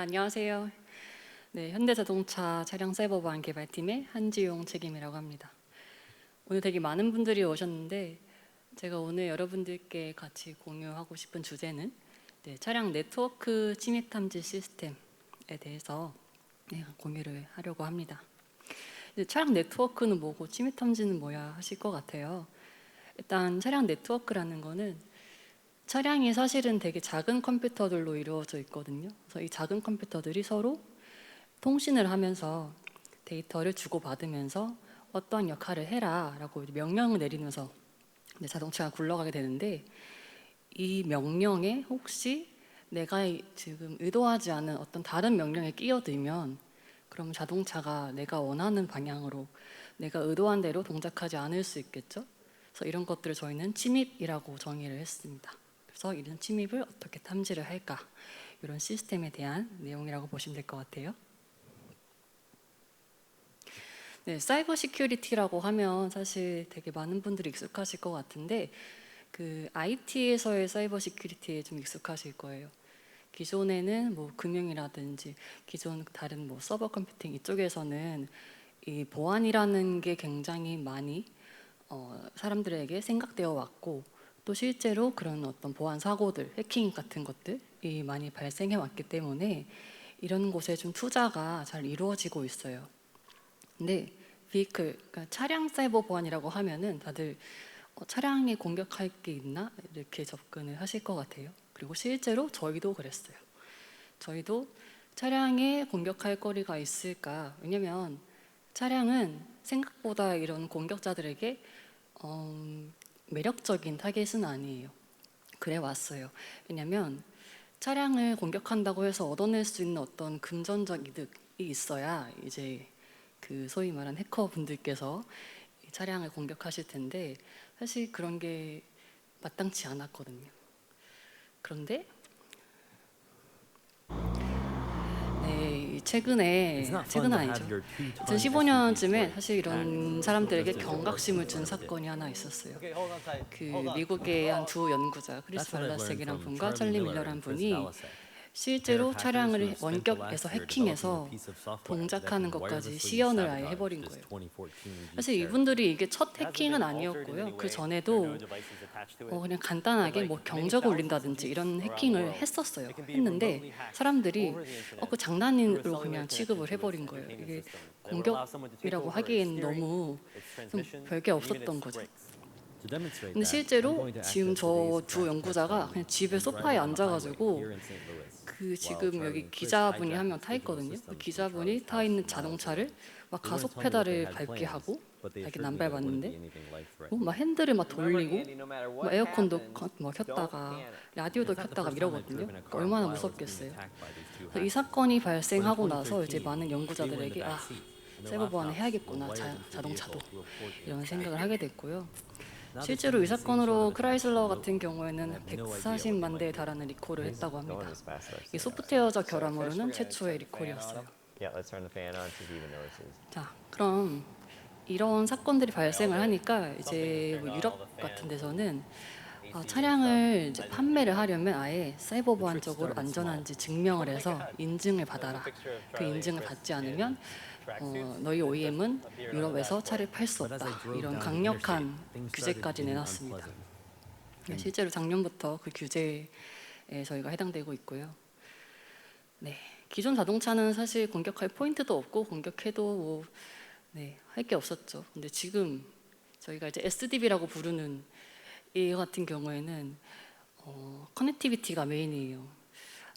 안녕하세요. 네, 현대자동차 차량 사이버 보안 개발팀의 한지용 책임이라고 합니다. 오늘 되게 많은 분들이 오셨는데 제가 오늘 여러분들께 같이 공유하고 싶은 주제는 네, 차량 네트워크 침입 탐지 시스템에 대해서 네, 공유를 하려고 합니다. 차량 네트워크는 뭐고 침입 탐지는 뭐야 하실 것 같아요. 일단 차량 네트워크라는 거는 차량이 사실은 되게 작은 컴퓨터들로 이루어져 있거든요. 그래서 이 작은 컴퓨터들이 서로 통신을 하면서 데이터를 주고받으면서 어떤 역할을 해라라고 명령을 내리면서 자동차가 굴러가게 되는데 이 명령에 혹시 내가 이- 지금 의도하지 않은 어떤 다른 명령에 끼어들면 그럼 자동차가 내가 원하는 방향으로 내가 의도한 대로 동작하지 않을 수 있겠죠. 그래서 이런 것들을 저희는 침입이라고 정의를 했습니다. 그래서 이런 침입을 어떻게 탐지를 할까 이런 시스템에 대한 내용이라고 보시면 될 것 같아요. 네, 사이버 시큐리티라고 하면 사실 되게 많은 분들이 익숙하실 것 같은데 그 IT에서의 사이버 시큐리티에 좀 익숙하실 거예요. 기존에는 뭐 금융이라든지 기존 다른 뭐 서버 컴퓨팅 이쪽에서는 이 보안이라는 게 굉장히 많이 어, 사람들에게 생각되어 왔고 또 실제로 그런 어떤 보안 사고들, 해킹 같은 것들이 많이 발생해 왔기 때문에 이런 곳에 좀 투자가 잘 이루어지고 있어요. 근데 비클, 그러니까 차량 사이버 보안이라고 하면은 다들 어, 차량에 공격할 게 있나 이렇게 접근을 하실 것 같아요. 그리고 실제로 저희도 그랬어요. 저희도 차량에 공격할 거리가 있을까? 왜냐면 차량은 생각보다 이런 공격자들에게 어, 매력적인 타겟은 아니에요. 그래 왔어요. 왜냐면 차량을 공격한다고 해서 얻어낼 수 있는 어떤 금전적 이득이 있어야 이제 그 소위 말한 해커 분들께서 이 차량을 공격하실 텐데 사실 그런 게 마땅치 않았거든요. 그런데 이 최근에 최근 아니죠. 2015년쯤에 사실 이런 사람들에게 경각심을 준 사건이 하나 있었어요. 그 미국의 한 두 연구자 크리스 발라색이란 분과 찰리 밀러란 분이 실제로 차량을 원격에서 해킹해서 동작하는 것까지 시연을 아예 해버린 거예요. 사실 이분들이 이게 첫 해킹은 아니었고요. 그 전에도 어, 그냥 간단하게 뭐 경적을 울린다든지 이런 해킹을 했었어요. 했는데 사람들이 어, 그 장난으로 그냥 취급을 해버린 거예요. 이게 공격이라고 하기엔 너무 좀 별게 없었던 거죠. 근데 실제로 지금 저 두 연구자가 그냥 집에 소파에 앉아가지고 그 지금 여기 기자분이 한 명 타 있거든요. 그 기자분이 타 있는 자동차를 막 가속 페달을 밟게 하고 이렇게 안 밟았는데 어, 막 핸들을 막 돌리고 막 에어컨도 켜- 뭐 켰다가 라디오도 켰다가 이러거든요. 그러니까 얼마나 무섭겠어요. 이 사건이 발생하고 나서 이제 많은 연구자들에게 아 사이버 보안을 해야겠구나 자, 자동차도 이런 생각을 하게 됐고요. 실제로 이 사건으로 크라이슬러 같은 경우에는 140만 대에 달하는 리콜을 했다고 합니다. 이 소프트웨어적 결함으로는 최초의 리콜이었어요. 자, 그럼 이런 사건들이 발생을 하니까 이제 뭐 유럽 같은 데서는 어, 차량을 판매를 하려면 아예 사이버 보안적으로 안전한지 증명을 해서 인증을 받아라. 그 인증을 받지 않으면 어, 너희 OEM은 유럽에서 차를 팔 수 없다. 이런 강력한 규제까지 내놨습니다. 네, 실제로 작년부터 그 규제에 저희가 해당되고 있고요. 네, 기존 자동차는 사실 공격할 포인트도 없고 공격해도 뭐 네, 할 게 없었죠. 근데 지금 저희가 이제 SDB라고 부르는 이 같은 경우에는 어, 커넥티비티가 메인이에요.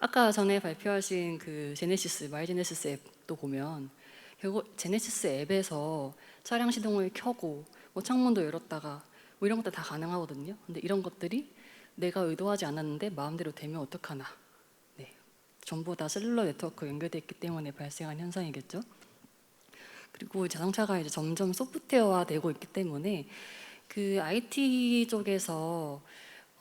아까 전에 발표하신 그 제네시스 마이 제네시스 앱도 보면 제네시스 앱에서 차량 시동을 켜고 뭐 창문도 열었다가 뭐 이런 것도 다 가능하거든요. 근데 이런 것들이 내가 의도하지 않았는데 마음대로 되면 어떡하나. 네. 전부 다 셀룰러 네트워크 연결돼 있기 때문에 발생한 현상이겠죠. 그리고 자동차가 이제 점점 소프트웨어화 되고 있기 때문에 그 IT 쪽에서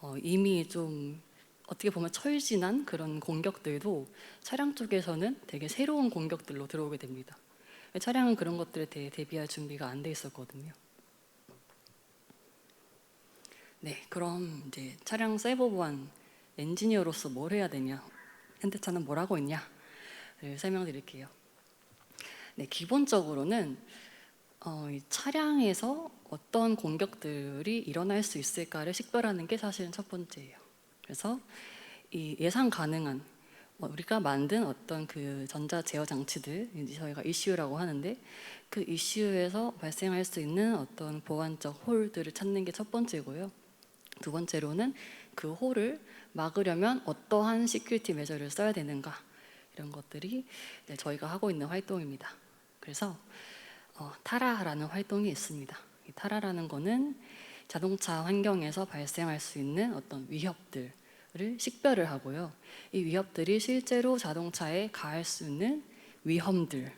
어, 이미 좀 어떻게 보면 철진한 그런 공격들도 차량 쪽에서는 되게 새로운 공격들로 들어오게 됩니다. 차량은 그런 것들에 대해 대비할 준비가 안 돼 있었거든요. 네, 그럼 이제 차량 사이버 보안 엔지니어로서 뭘 해야 되냐? 현대차는 뭘 하고 있냐? 설명드릴게요. 네, 기본적으로는 어, 이 차량에서 어떤 공격들이 일어날 수 있을까를 식별하는 게 사실은 첫 번째예요. 그래서 이 예상 가능한 어, 우리가 만든 어떤 그 전자 제어 장치들 저희가 이슈라고 하는데 그 이슈에서 발생할 수 있는 어떤 보안적 홀들을 찾는 게 첫 번째고요. 두 번째로는 그 홀을 막으려면 어떠한 시큐리티 메저를 써야 되는가 이런 것들이 네, 저희가 하고 있는 활동입니다. 그래서 어, 타라라는 활동이 있습니다. 이 타라라는 거는 자동차 환경에서 발생할 수 있는 어떤 위협들 을 식별을 하고요. 이 위협들이 실제로 자동차에 가할 수 있는 위험들을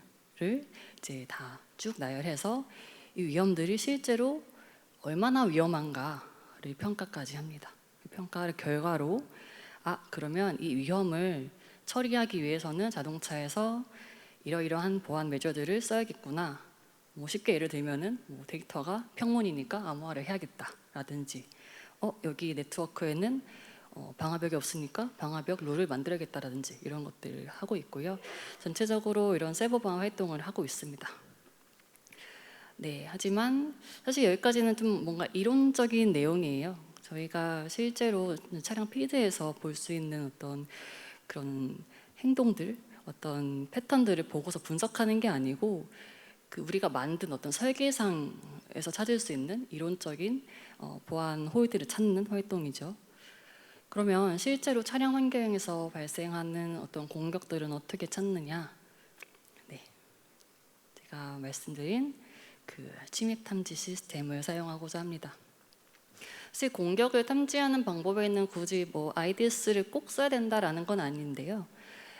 이제 다 쭉 나열해서 이 위험들이 실제로 얼마나 위험한가를 평가까지 합니다. 이 평가를 결과로 아 그러면 이 위험을 처리하기 위해서는 자동차에서 이러이러한 보안 메저들을 써야겠구나. 뭐 쉽게 예를 들면은 뭐 데이터가 평문이니까 암호화를 해야겠다라든지 어 여기 네트워크에는 어, 방화벽이 없으니까 방화벽 룰을 만들어야겠다라든지 이런 것들을 하고 있고요. 전체적으로 이런 세버 방화 활동을 하고 있습니다. 네, 하지만 사실 여기까지는 좀 뭔가 이론적인 내용이에요. 저희가 실제로 차량 필드에서 볼 수 있는 어떤 그런 행동들, 어떤 패턴들을 보고서 분석하는 게 아니고 그 우리가 만든 어떤 설계상에서 찾을 수 있는 이론적인 어, 보안 홀들을 찾는 활동이죠. 그러면 실제로 차량 환경에서 발생하는 어떤 공격들은 어떻게 찾느냐? 네, 제가 말씀드린 그 침입 탐지 시스템을 사용하고자 합니다. 사실 공격을 탐지하는 방법에는 굳이 뭐 IDS를 꼭 써야 된다라는 건 아닌데요.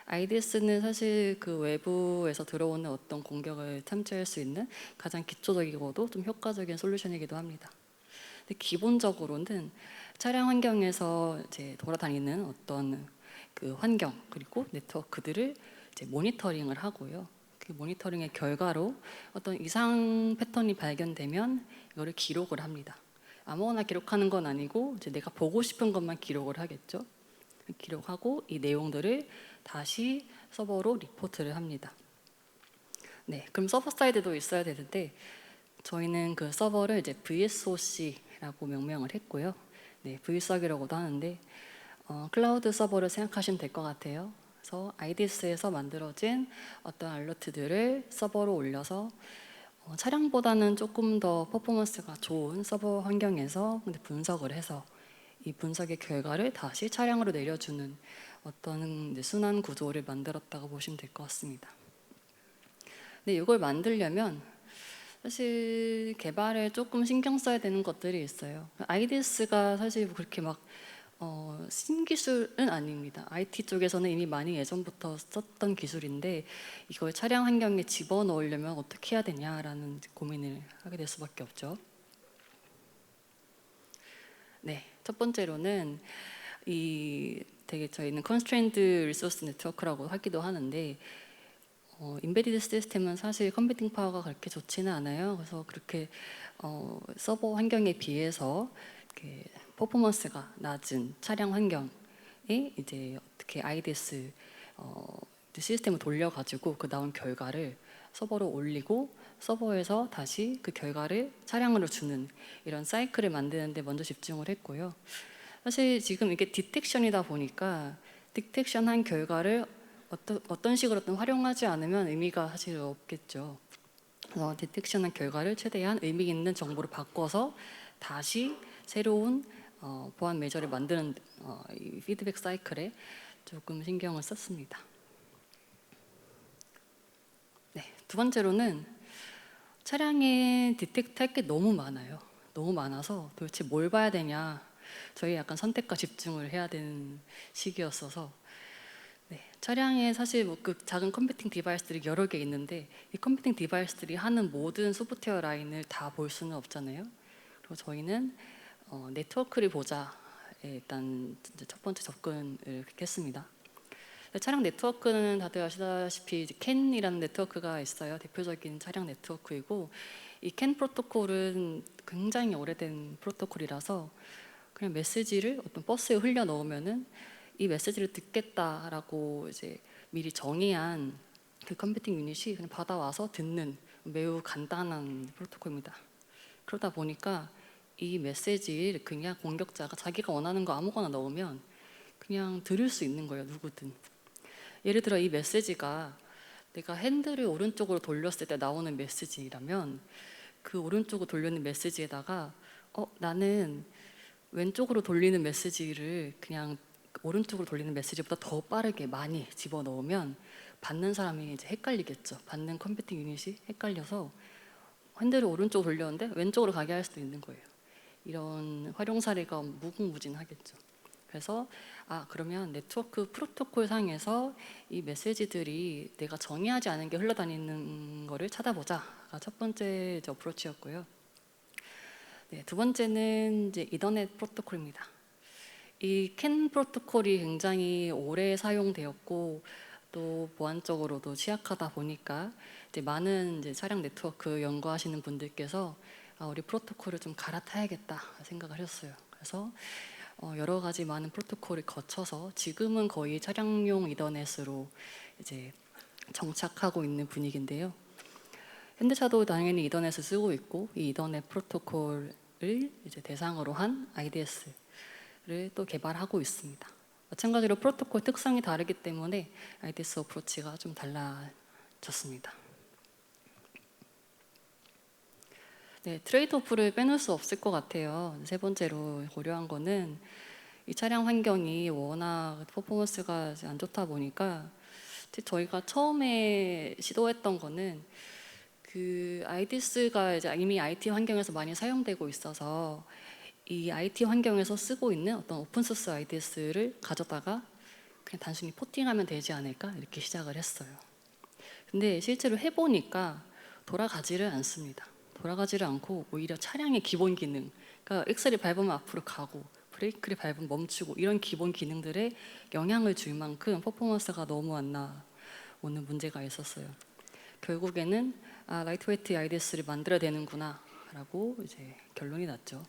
IDS는 사실 그 외부에서 들어오는 어떤 공격을 탐지할 수 있는 가장 기초적이고도 좀 효과적인 솔루션이기도 합니다. 근데 기본적으로는 차량 환경에서 이제 돌아다니는 어떤 그 환경 그리고 네트워크들을 이제 모니터링을 하고요. 그 모니터링의 결과로 어떤 이상 패턴이 발견되면 이거를 기록을 합니다. 아무거나 기록하는 건 아니고 이제 내가 보고 싶은 것만 기록을 하겠죠. 기록하고 이 내용들을 다시 서버로 리포트를 합니다. 네, 그럼 서버 사이드도 있어야 되는데 저희는 그 서버를 이제 VSOC라고 명명을 했고요. 네, VSOC이라고도 하는데 어, 클라우드 서버를 생각하시면 될 것 같아요. 그래서 IDS에서 만들어진 어떤 알러트들을 서버로 올려서 어, 차량보다는 조금 더 퍼포먼스가 좋은 서버 환경에서 근데 분석을 해서 이 분석의 결과를 다시 차량으로 내려주는 어떤 순환 구조를 만들었다고 보시면 될 것 같습니다. 근데 이걸 만들려면 사실 개발에 조금 신경 써야 되는 것들이 있어요. IDS가 사실 뭐 그렇게 막 어, 신기술은 아닙니다. IT 쪽에서는 이미 많이 예전부터 썼던 기술인데 이걸 차량 환경에 집어넣으려면 어떻게 해야 되냐라는 고민을 하게 될 수밖에 없죠. 네, 첫 번째로는 이 되게 저희는 constrained resource network라고 하기도 하는데 어, 인베디드 시스템은 사실 컴퓨팅 파워가 그렇게 좋지는 않아요. 그래서 그렇게 어, 서버 환경에 비해서 퍼포먼스가 낮은 차량 환경에 이제 어떻게 IDS 어, 시스템을 돌려가지고 그 나온 결과를 서버로 올리고 서버에서 다시 그 결과를 차량으로 주는 이런 사이클을 만드는데 먼저 집중을 했고요. 사실 지금 이게 디텍션이다 보니까 디텍션한 결과를 어떤 어떤 식으로든 활용하지 않으면 의미가 사실 없겠죠. 그래서 디텍션한 결과를 최대한 의미 있는 정보로 바꿔서 다시 새로운 어, 보안 메저를 만드는 어, 이 피드백 사이클에 조금 신경을 썼습니다. 네, 두 번째로는 차량에 디텍트할 게 너무 많아요. 너무 많아서 도대체 뭘 봐야 되냐. 저희 약간 선택과 집중을 해야 되는 시기였어서 네, 차량에 사실 뭐 그 작은 컴퓨팅 디바이스들이 여러 개 있는데 이 컴퓨팅 디바이스들이 하는 모든 소프트웨어 라인을 다 볼 수는 없잖아요. 그리고 저희는 어, 네트워크를 보자 일단 첫 번째 접근을 했습니다. 차량 네트워크는 다들 아시다시피 캔이라는 네트워크가 있어요. 대표적인 차량 네트워크이고 이 캔 프로토콜은 굉장히 오래된 프로토콜이라서 그냥 메시지를 어떤 버스에 흘려 넣으면은 이 메시지를 듣겠다라고 이제 미리 정의한 그 컴퓨팅 유닛이 그냥 받아와서 듣는 매우 간단한 프로토콜입니다. 그러다 보니까 이 메시지를 그냥 공격자가 자기가 원하는 거 아무거나 넣으면 그냥 들을 수 있는 거예요, 누구든. 예를 들어 이 메시지가 내가 핸들을 오른쪽으로 돌렸을 때 나오는 메시지라면 그 오른쪽으로 돌리는 메시지에다가 어 나는 왼쪽으로 돌리는 메시지를 그냥 오른쪽으로 돌리는 메시지보다 더 빠르게 많이 집어 넣으면 받는 사람이 이제 헷갈리겠죠. 받는 컴퓨팅 유닛이 헷갈려서 핸들을 오른쪽으로 돌렸는데 왼쪽으로 가게 할 수도 있는 거예요. 이런 활용 사례가 무궁무진하겠죠. 그래서 아 그러면 네트워크 프로토콜 상에서 이 메시지들이 내가 정의하지 않은 게 흘러다니는 거를 찾아보자가 첫 번째 어프로치였고요. 네, 두 번째는 이제 이더넷 프로토콜입니다. 이 캔 프로토콜이 굉장히 오래 사용되었고 또 보안적으로도 취약하다 보니까 이제 많은 이제 차량 네트워크 연구하시는 분들께서 아, 우리 프로토콜을 좀 갈아타야겠다 생각을 하셨어요. 그래서 어, 여러 가지 많은 프로토콜을 거쳐서 지금은 거의 차량용 이더넷으로 이제 정착하고 있는 분위기인데요. 현대차도 당연히 이더넷을 쓰고 있고 이 이더넷 프로토콜을 이제 대상으로 한 IDS를 또 개발하고 있습니다. 마찬가지로 프로토콜 특성이 다르기 때문에 IDS 어프로치가 좀 달라졌습니다. 네, 트레이드오프를 빼놓을 수 없을 것 같아요. 세 번째로 고려한 거는 이 차량 환경이 워낙 퍼포먼스가 안 좋다 보니까 저희가 처음에 시도했던 거는 그 IDS가 이제 이미 IT 환경에서 많이 사용되고 있어서 이 IT 환경에서 쓰고 있는 어떤 오픈 소스 IDS를 가져다가 그냥 단순히 포팅하면 되지 않을까 이렇게 시작을 했어요. 근데 실제로 해보니까 돌아가지를 않습니다. 돌아가지를 않고 오히려 차량의 기본 기능, 그러니까 엑셀을 밟으면 앞으로 가고 브레이크를 밟으면 멈추고 이런 기본 기능들에 영향을 줄 만큼 퍼포먼스가 너무 안 나오는 문제가 있었어요. 결국에는 아, 라이트웨이트 IDS를 만들어야 되는구나라고 이제 결론이 났죠.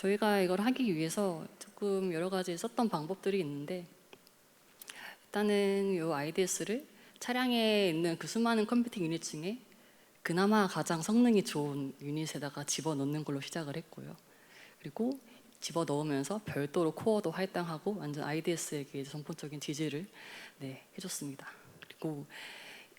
저희가 이걸 하기 위해서 조금 여러 가지 썼던 방법들이 있는데 일단은 이 IDS를 차량에 있는 그 수많은 컴퓨팅 유닛 중에 그나마 가장 성능이 좋은 유닛에다가 집어넣는 걸로 시작을 했고요. 그리고 집어 넣으면서 별도로 코어도 할당하고 완전 IDS에게 전폭적인 지지를 네, 해줬습니다. 그리고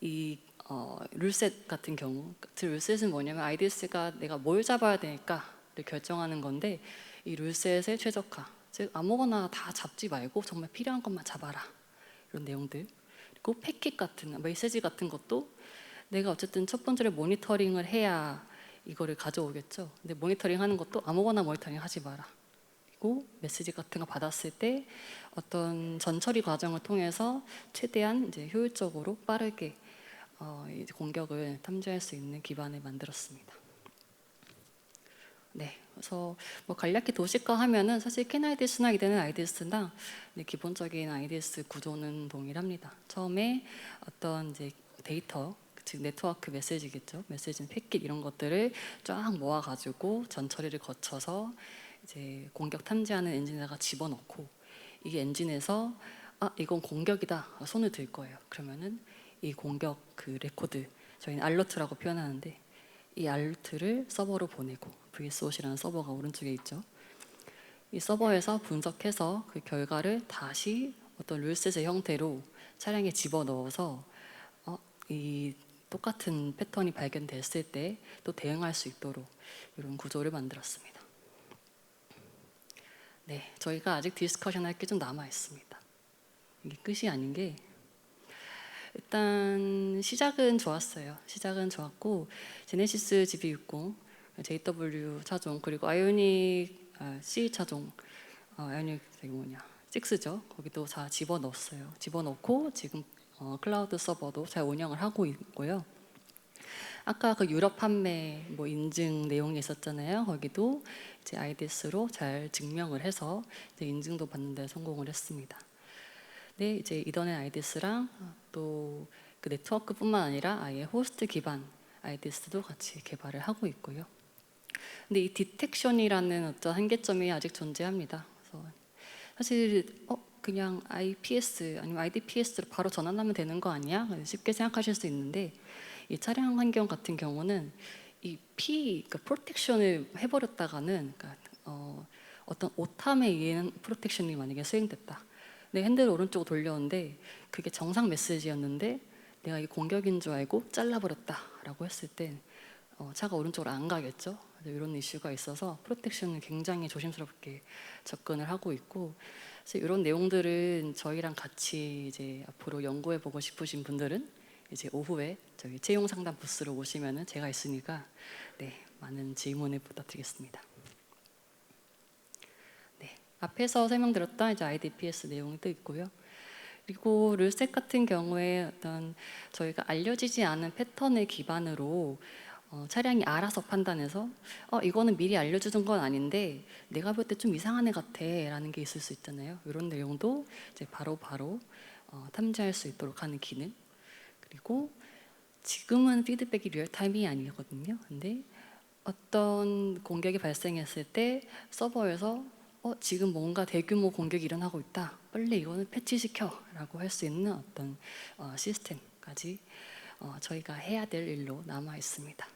이 어, 룰셋 같은 경우, 그 룰셋은 뭐냐면 IDS가 내가 뭘 잡아야 될까를 결정하는 건데 이 룰셋의 최적화, 즉 아무거나 다 잡지 말고 정말 필요한 것만 잡아라 이런 내용들. 그리고 패킷 같은 메시지 같은 것도 내가 어쨌든 첫 번째로 모니터링을 해야 이거를 가져오겠죠. 근데 모니터링 하는 것도 아무거나 모니터링 하지 마라. 그리고 메시지 같은 거 받았을 때 어떤 전처리 과정을 통해서 최대한 이제 효율적으로 빠르게 어, 공격을 탐지할 수 있는 기반을 만들었습니다. 네, 그래서 뭐 간략히 도식화 하면은 사실 캔 IDS나 이되는 IDS나 기본적인 IDS 구조는 동일합니다. 처음에 어떤 이제 데이터 즉 네트워크 메시지겠죠. 메시지는 패킷 이런 것들을 쫙 모아가지고 전 처리를 거쳐서 이제 공격 탐지하는 엔진에다가 집어넣고 이게 엔진에서 아 이건 공격이다 손을 들 거예요. 그러면은 이 공격 그 레코드 저희는 알러트라고 표현하는데 이 알러트를 서버로 보내고 VSOC라는 서버가 오른쪽에 있죠. 이 서버에서 분석해서 그 결과를 다시 어떤 룰셋의 형태로 차량에 집어넣어서 어, 이 똑같은 패턴이 발견됐을 때 또 대응할 수 있도록 이런 구조를 만들었습니다. 네, 저희가 아직 디스커션 할 게 좀 남아 있습니다. 이게 끝이 아닌 게 일단 시작은 좋았어요. 시작은 좋았고 제네시스 GB60, JW 차종 그리고 아이오닉 아, C 차종, 어, 아이오닉 저기 뭐냐 6죠. 거기도 다 집어 넣었어요. 집어 넣고 지금 어, 클라우드 서버도 잘 운영을 하고 있고요. 아까 그 유럽 판매 뭐 인증 내용이 있었잖아요. 거기도 이제 IDS로 잘 증명을 해서 인증도 받는데 성공을 했습니다. 네, 이제 이더넷 IDS랑 또 그 네트워크뿐만 아니라 아예 호스트 기반 IDS도 같이 개발을 하고 있고요. 근데 이 디텍션이라는 어떤 한계점이 아직 존재합니다. 그래서 사실 어 그냥 IPS 아니면 IDPS로 바로 전환하면 되는 거 아니야? 쉽게 생각하실 수 있는데 이 차량 환경 같은 경우는 이 P 그러니까 프로텍션을 해버렸다가는 그러니까 어, 어떤 오탐에 의한 프로텍션이 만약에 수행됐다. 내 핸들을 오른쪽으로 돌렸는데 그게 정상 메시지였는데 내가 이 공격인 줄 알고 잘라버렸다라고 했을 때 어, 차가 오른쪽으로 안 가겠죠. 이런 이슈가 있어서 프로텍션을 굉장히 조심스럽게 접근을 하고 있고 이런 내용들은 저희랑 같이 이제 앞으로 연구해 보고 싶으신 분들은 이제 오후에 저희 채용 상담 부스로 오시면은 제가 있으니까 네 많은 질문을 부탁드리겠습니다. 네 앞에서 설명드렸던 이제 IDPS 내용도 있고요. 그리고 룰셋 같은 경우에 어떤 저희가 알려지지 않은 패턴을 기반으로 어, 차량이 알아서 판단해서 어, 이거는 미리 알려주던 건 아닌데 내가 볼 때 좀 이상한 애 같아라는 게 있을 수 있잖아요. 이런 내용도 이제 바로 바로 어, 탐지할 수 있도록 하는 기능. 그리고 지금은 피드백이 리얼타임이 아니거든요. 근데 어떤 공격이 발생했을 때 서버에서 어, 지금 뭔가 대규모 공격이 일어나고 있다. 빨리 이거는 패치시켜라고 할 수 있는 어떤 어, 시스템까지 어, 저희가 해야 될 일로 남아 있습니다.